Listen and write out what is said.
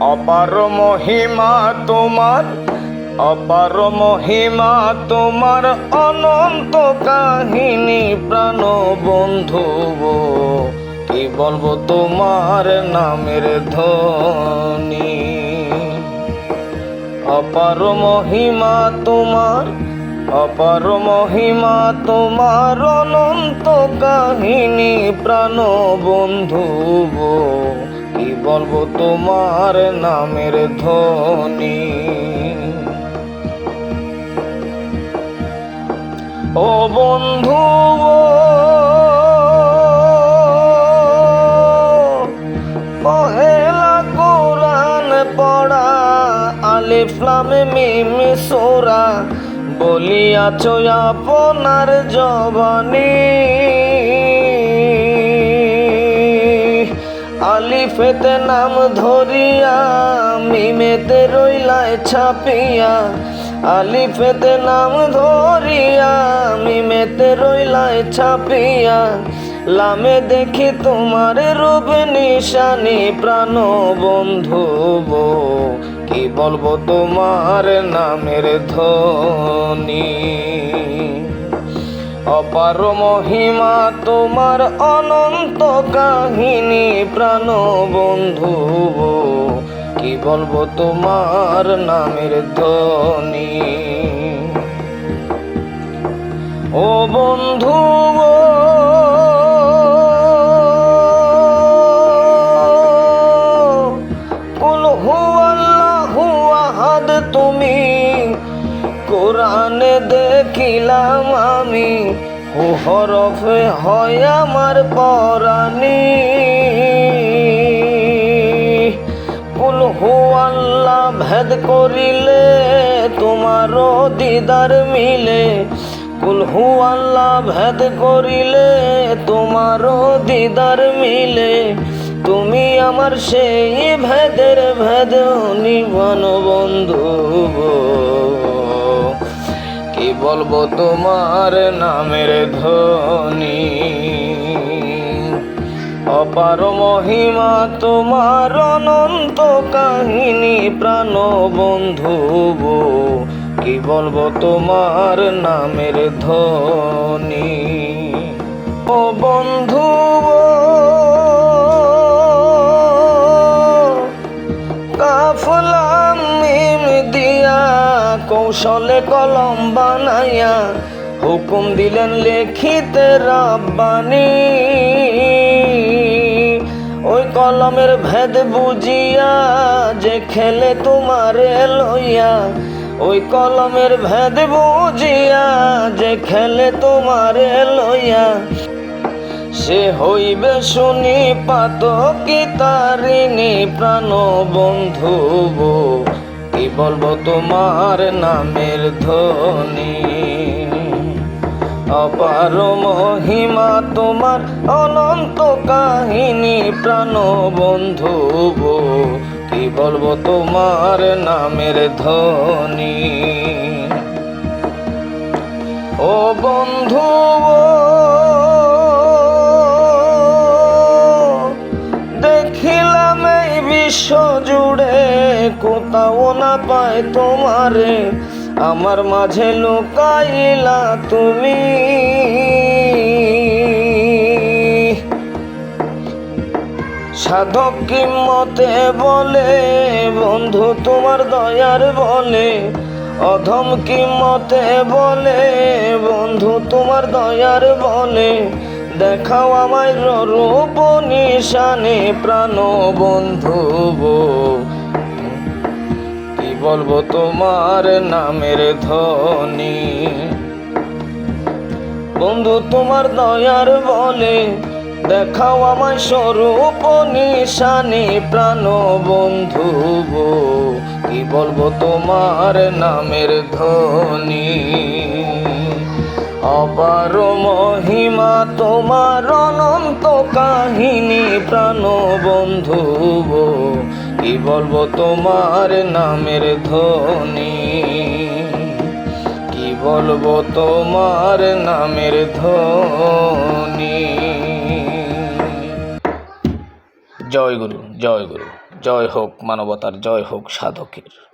অপার মহিমা তোমার অপার মহিমা তোমার অনন্ত কাহিনী প্রাণ বন্ধু কি বলব তোমার নামের ধ্বনি? অপার মহিমা তোমার অপার মহিমা তোমার অনন্ত কাহিনী প্রাণ বন্ধু কি বলব তোমার নামের ধ্বনি। ও বন্ধু পহেলা কোরআন পড়া আলিফলামে মিম সোরা, বলিয়াছ আপনার জবানি। আলিফেতে নাম ধরিয়া, মিমেতে রইলায় ছাপিয়া। আলিফেতে নাম ধরিয়া, মিমেতে রইলায় ছাপিয়া। লামে দেখি তোমার রূপ নিশানি প্রাণ বন্ধু কি বলব তোমার নামের ধ্বনি? অপার মহিমা, তোমার অনন্ত কাহিনী প্রাণ বন্ধু কি বলব তোমার নামের ধ্বনি? ও বন্ধু তুমি কোরআনে দেখিলাম আমি হু হরফে হয় আমার পরাণী। কুল হু আল্লাহ ভেদ করিলে তোমারও দিদার মিলে। কুল হু আল্লাহ ভেদ করিলে তোমারও দিদার মিলে। তুমি আমার সেই ভেদের ভেদ, নিবন বন্ধু বলব তোমার নামের ধ্বনি। অপার মহিমা, তোমার অনন্ত কাহিনী প্রাণ বন্ধু কি বলব তোমার নামের ধনি ও বন্ধু কৌশলে কলম বানাইয়া হুকুম দিলেন লেখিতে রাব্বানি। ওই কলমের ভেদ বুঝিয়া যে খেলে তোমার লইয়া, ওই কলমের ভেদ বুঝিয়া যে খেলে তোমার লইয়া, সে হইবে শুনি পাত কি তারিণী প্রাণ বন্ধু বলব তোমার নামের ধ্বনি। অপার মহিমা তোমার অনন্ত কাহিনী প্রাণ বন্ধু কি বলব তোমার নামের ধ্বনি। ও বন্ধু কোথাও না পায় তোমারে, আমার মাঝে লুকাইলা তুমি। সাধক কিমতে বলে, বন্ধু তোমার দয়ার বলে। অধম কিমতে বলে, বন্ধু তোমার দয়ার বলে। দেখাও আমায় রূপ নিশানে প্রাণ বন্ধু কি বলব তোমার নামের ধ্বনি। বন্ধু, তোমার দয়ার বলে দেখাও আমায় স্বরূপ নিশানি প্রাণ বন্ধু কি বলব তোমার নামের ধ্বনি? অপার মহিমা, তোমার অনন্ত কাহিনী প্রাণ বন্ধু কি বলব তোমার নামের ধনি কি বলব তোমার নামের ধ্বনি? জয় গুরু জয় গুরু, জয় হোক মানবতার, জয় হোক সাধকের।